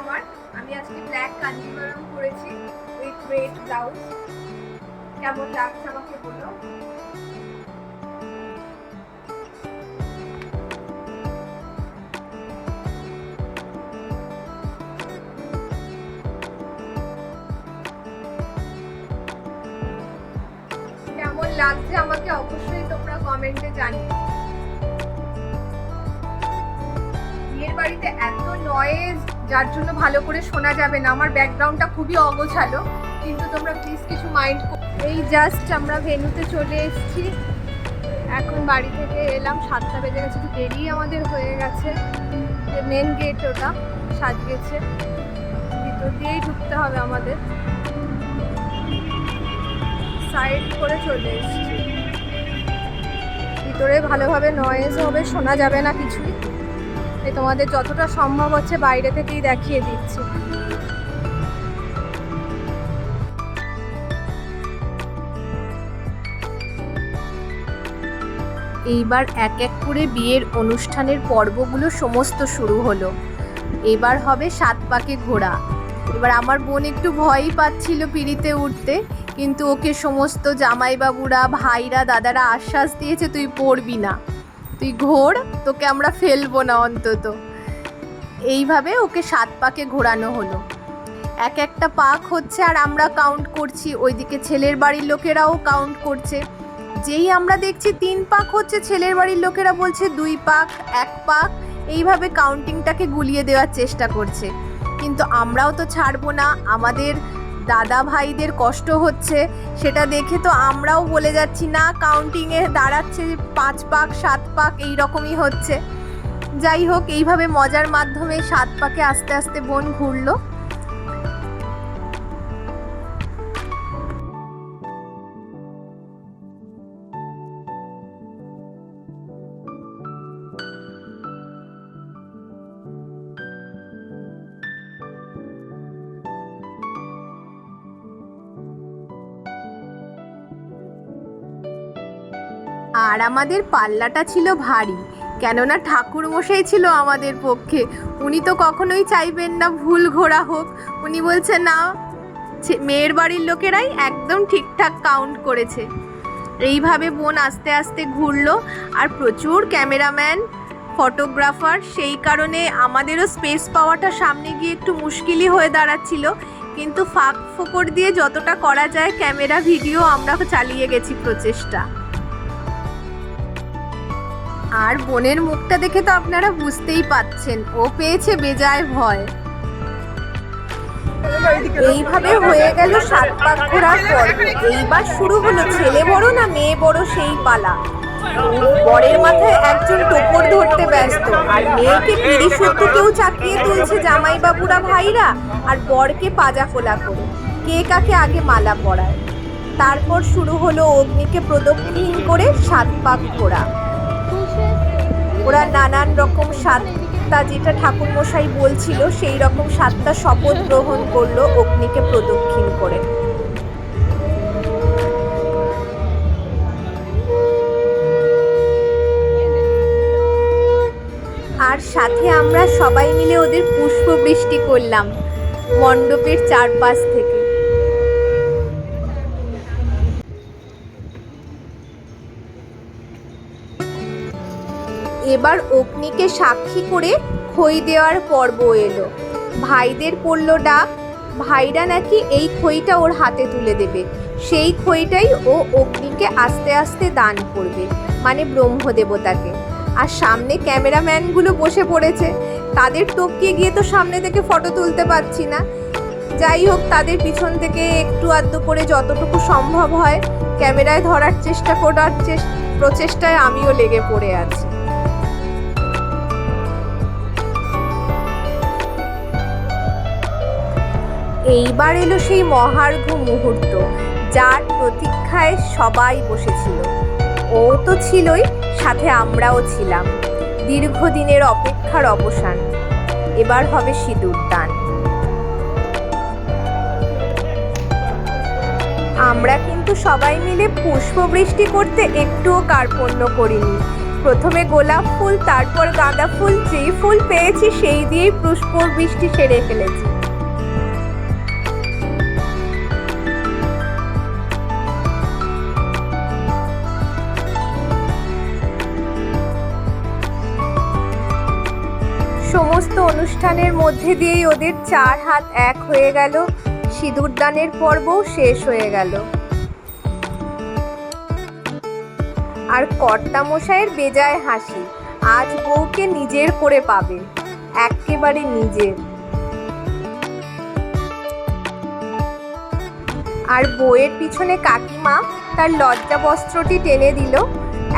আমার। আমি আজকে ব্ল্যাক কাঞ্জিভারম করেছি উইথ রেড ব্লাউজ কেমন লাগছে আমাকে বলো? কেমন লাগছে আমাকে অবশ্যই তোমরা কমেন্টে জানিও। বিয়ের বাড়িতে এত নয়েজ যার জন্য ভালো করে শোনা যাবে না। আমার ব্যাকগ্রাউন্ডটা খুবই অগোছালো, কিন্তু তোমরা প্লিজ কিছু মাইন্ড এই জাস্ট আমরা ভেনুতে চলে এসেছি। এখন বাড়ি থেকে এলাম, সাতটা বেজে গেছে, একটু দেরি আমাদের হয়ে গেছে। যে মেন গেট ওটা সাজিয়েছে ভিতর দিয়েই ঢুকতে হবে আমাদের। সাইড করে চলে এসেছি। ভিতরে ভালোভাবে নয়েজ হবে, শোনা যাবে না কিছুই। এই তোমাদের যতটা সম্ভব হচ্ছে বাইরে থেকেই দেখিয়ে দিচ্ছি। এইবার এক এক করে বিয়ের অনুষ্ঠানের পর্বগুলো সমস্ত শুরু হলো। এবার হবে সাত পাকে ঘোড়া এবার আমার বোন একটু ভয়ই পাচ্ছিল পিড়িতে উঠতে, কিন্তু ওকে সমস্ত জামাইবাবুরা, ভাইরা, দাদারা আশ্বাস দিয়েছে, তুই পড়বি না। তুই ঘোর, তোকে আমরা ফেলব না অন্তত। এইভাবে ওকে সাত পাকে ঘোরানো হলো। এক একটা পাক হচ্ছে আর আমরা কাউন্ট করছি। ওইদিকে ছেলের বাড়ির লোকেরাও কাউন্ট করছে। যেই আমরা দেখছি তিন পাক হচ্ছে, ছেলের বাড়ির লোকেরা বলছে দুই পাক, এক পাক। এইভাবে কাউন্টিংটাকে গুলিয়ে দেওয়ার চেষ্টা করছে। কিন্তু আমরাও তো ছাড়বো না। আমাদের দাদা ভাইদের কষ্ট হচ্ছে, সেটা দেখে তো আমরাও বলে যাচ্ছি, না কাউন্টিংয়ে দাঁড়াচ্ছে পাঁচ পাক, সাত পাক, এই রকমই হচ্ছে। যাই হোক, এইভাবে মজার মাধ্যমে সাত পাকে আস্তে আস্তে বোন ঘুরলো। আর আমাদের পাল্লাটা ছিল ভারী। কেননা ঠাকুর মশাই ছিল আমাদের পক্ষে। উনি তো কখনোই চাইবেন না ভুল ঘোরা হোক। উনি বলছে না মেয়ের বাড়ির লোকেরাই একদম ঠিকঠাক কাউন্ট করেছে। এইভাবে বোন আস্তে আস্তে ঘুরলো আর প্রচুর ক্যামেরাম্যান, ফটোগ্রাফার, সেই কারণে আমাদেরও স্পেস পাওয়াটা সামনে গিয়ে একটু মুশকিলই হয়ে দাঁড়াচ্ছিল। কিন্তু ফাঁক ফোকর দিয়ে যতটা করা যায়, ক্যামেরা ভিডিও আমরা চালিয়ে গেছি প্রচেষ্টা। আর বোনের মুখটা দেখে তো আপনারা বুঝতেই পাচ্ছেন, ও পেয়েছে বেজায় ভয়। এইভাবে হয়ে গেল সাত পাক ঘোরার পর্ব এইবার শুরু হলো ছেলে বড় না মেয়ে বড় সেই পালা। বরের মাথায় একজন টোপর ধরতে ব্যস্ত, আর মেয়েকে পিড়ি সত্য কেউ চাকিয়ে তুলছে জামাই বাবুরা ভাইরা, আর বরকে পাজা ফোলা করে। কে কাকে আগে মালা পরায়? তারপর শুরু হলো অগ্নিকে প্রদক্ষিণ করে সাত পাক ঘোরা ওরা নানান রকম সাতটা যেটা ঠাকুর মশাই বলছিল, সেই রকম সাতটা শপথ গ্রহণ করল, অগ্নিকে প্রদক্ষিণ করে। আর সাথে আমরা সবাই মিলে ওদের পুষ্প বৃষ্টি করলাম, মণ্ডপের চারপাশ থেকে। এবার অগ্নিকে সাক্ষী করে খই দেওয়ার পর্ব এলো। ভাইদের পড়ল ডাক, ভাইরা নাকি এই খইটা ওর হাতে তুলে দেবে। সেই খইটাই ও অগ্নিকে আস্তে আস্তে দান করবে মানে ব্রহ্মদেবতাকে। আর সামনে ক্যামেরাম্যানগুলো বসে পড়েছে। তাদের টপকে গিয়ে তো সামনে থেকে ফটো তুলতে পারছি না। যাই হোক, তাদের পিছন থেকে একটু আধটু করে যতটুকু সম্ভব হয়, ক্যামেরায় ধরার চেষ্টা করার প্রচেষ্টায় আমিও লেগে পড়ে আছি। এইবার এলো সেই মহার্ঘ মুহূর্ত, যার প্রতীক্ষায় সবাই বসেছিল। ও তো ছিলই, সাথে আমরাও ছিলাম। দীর্ঘদিনের অপেক্ষার অবসান। এবার হবে সিঁদুর দান। আমরা কিন্তু সবাই মিলে পুষ্পবৃষ্টি করতে একটুও কার্পণ্য করিনি। প্রথমে গোলাপ ফুল, তারপর গাঁদা ফুল, যেই ফুল পেয়েছি সেই দিয়েই পুষ্প বৃষ্টি সেরে ফেলেছি। সমস্ত অনুষ্ঠানের মধ্যে দিয়েই ওদের চার হাত এক হয়ে গেল। সিঁদুরদানের পর্বও শেষ হয়ে গেল। আর কর্তা মশাইয়ের বেজায় হাসি, আজ বউকে নিজের করে পাবে একেবারে নিজের আর বউয়ের পিছনে কাকিমা তার লজ্জা বস্ত্রটি টেনে দিল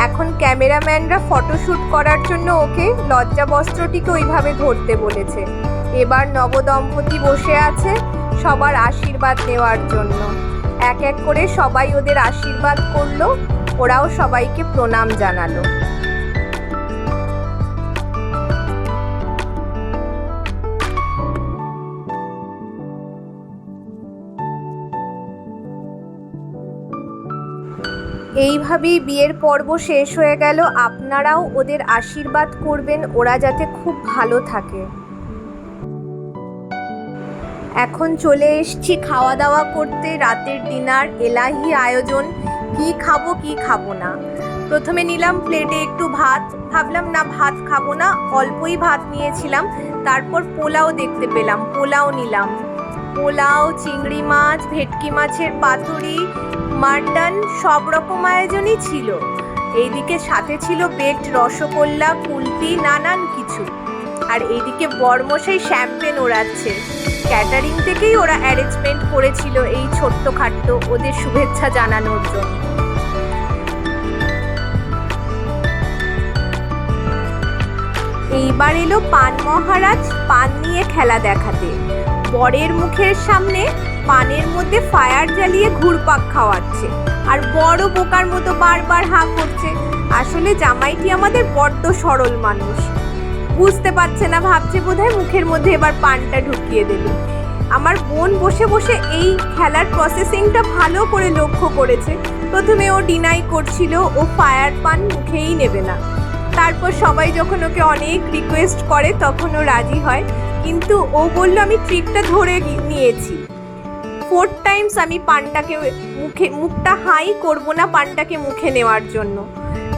এখন ক্যামেরাম্যানরা ফটোশ্যুট করার জন্য ওকে লজ্জা বস্ত্রটিকে ওইভাবে ধরতে বলেছে। এবার নবদম্পতি বসে আছে সবার আশীর্বাদ নেওয়ার জন্য। এক এক করে সবাই ওদের আশীর্বাদ করল, ওরাও সবাইকে প্রণাম জানালো। এইভাবেই বিয়ের পর্ব শেষ হয়ে গেল। আপনারাও ওদের আশীর্বাদ করবেন, ওরা যাতে খুব ভালো থাকে। এখন চলে এসছি খাওয়া দাওয়া করতে, রাতের ডিনার, এলাহি আয়োজন। কি খাব কি খাব না। প্রথমে নিলাম প্লেটে একটু ভাত। ভাবলাম, না, ভাত খাব না, অল্পই ভাত নিয়েছিলাম। তারপর পোলাও দেখতে পেলাম, পোলাও নিলাম। পোলাও, চিংড়ি মাছ, ভেটকি মাছের পাতুরি মাটন সব রকম আয়োজনই ছিল। এইদিকে সাথে ছিল বেট রসগোল্লা, কুলপি, নানান কিছু। আর এইদিকে বর্মশাই শ্যাম্পেন ওড়াচ্ছে। ক্যাটারিং থেকেই ওরা অ্যারেঞ্জমেন্ট করেছিল এই ছোট্ট খাট্ট। ওদের শুভেচ্ছা জানানোর জন্য। এইবার এলো পান মহারাজ, পান নিয়ে খেলা দেখাতে। বরের মুখের সামনে পানের মধ্যে ফায়ার জ্বালিয়ে ঘুরপাক খাওয়াচ্ছে। আর বড় বোকার মতো বারবার হা করছে। আসলে জামাইটি আমাদের বড্ড সরল মানুষ। বুঝতে পারছে না, ভাবছে বোধহয় মুখের মধ্যে এবার পানটা ঢুকিয়ে দেবে আমার বোন বসে বসে এই খেলার প্রসেসিংটা ভালো করে লক্ষ্য করেছে। প্রথমে ও ডিনাই করছিল, ও ফায়ার পান মুখেই নেবে না। তারপর সবাই যখন ওকে অনেক রিকোয়েস্ট করে, তখন ও রাজি হয়। কিন্তু ও বলল, আমি ট্রিকটা ধরে নিয়েছি। ফোর টাইমস আমি পানটাকে মুখে, মুখটা হাই করব না পানটাকে মুখে নেওয়ার জন্য।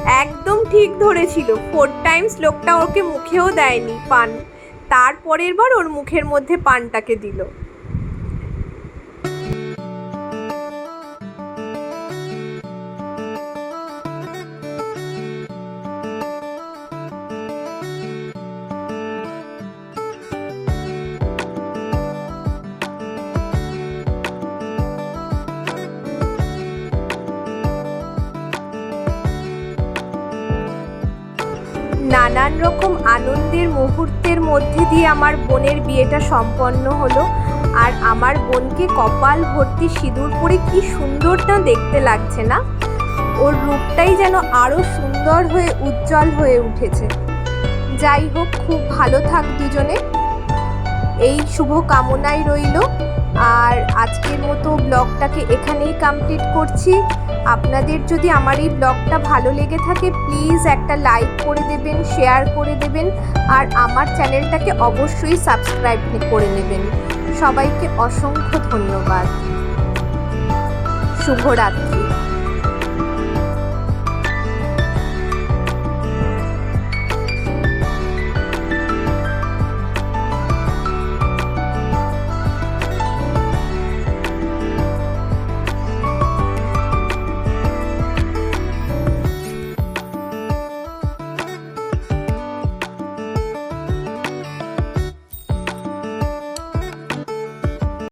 একদম ঠিক ধরেছিল। ফোর টাইমস লোকটা ওকে মুখেও দেয়নি পান। তারপরের বার ওর মুখের মধ্যে পানটাকে দিল। নানান রকম আনন্দের মুহূর্তের মধ্যে দিয়ে আমার বোনের বিয়েটা সম্পন্ন হলো। আর আমার বোনকে কপাল ভর্তি সিঁদুর পরে কি সুন্দর না দেখতে লাগছে না? ওর রূপটাই যেন আরও সুন্দর হয়ে উজ্জ্বল হয়ে উঠেছে। যাই হোক, খুব ভালো থাক দুজনে। এই শুভ কামনাই রইল। আর আজকের মতো ব্লগটাকে এখানেই কমপ্লিট করছি। আপনাদের যদি আমার এই ব্লগটা ভালো লেগে থাকে প্লিজ একটা লাইক করে দেবেন শেয়ার করে দেবেন, আর আমার চ্যানেলটাকে অবশ্যই সাবস্ক্রাইব করে নেবেন। সবাইকে অসংখ্য ধন্যবাদ। শুভরাত্রি।